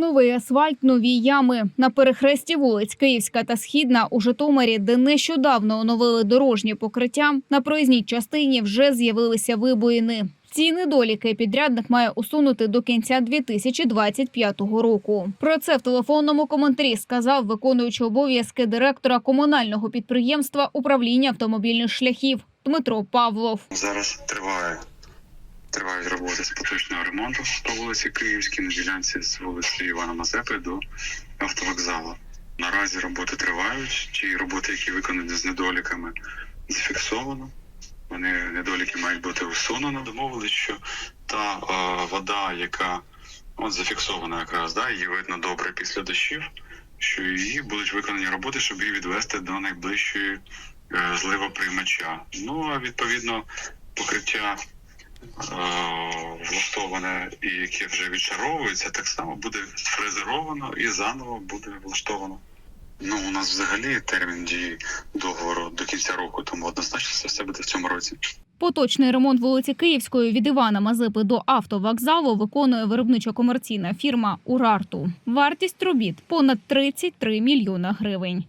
Новий асфальт, нові ями на перехресті вулиць Київська та Східна у Житомирі, де нещодавно оновили дорожнє покриття. На проїзній частині вже з'явилися вибоїни. Ці недоліки підрядник має усунути до кінця 2025 року. Про це в телефонному коментарі сказав виконуючий обов'язки директора комунального підприємства управління автомобільних шляхів Дмитро Павлов. Зараз триває. Тривають роботи з поточного ремонту по вулиці Київській на ділянці з вулиці Івана Мазепи до автовокзалу. Наразі роботи тривають. Ті роботи, які виконані з недоліками, зафіксовано. Вони недоліки мають бути усунені. Домовились, що та е, вода, яка от зафіксована якраз, да, її видно добре після дощів, що її будуть виконані роботи, щоб її відвести до найближчої е, зливоприймача. Ну а відповідно покриття влаштоване і яке вже відшаровується, так само буде фрезеровано і заново буде влаштовано. Ну, у нас взагалі термін дії договору до кінця року, тому однозначно це все буде в цьому році. Поточний ремонт вулиці Київської від Івана Мазепи до автовокзалу виконує виробничо-комерційна фірма Урарту. Вартість робіт понад 33 мільйона гривень.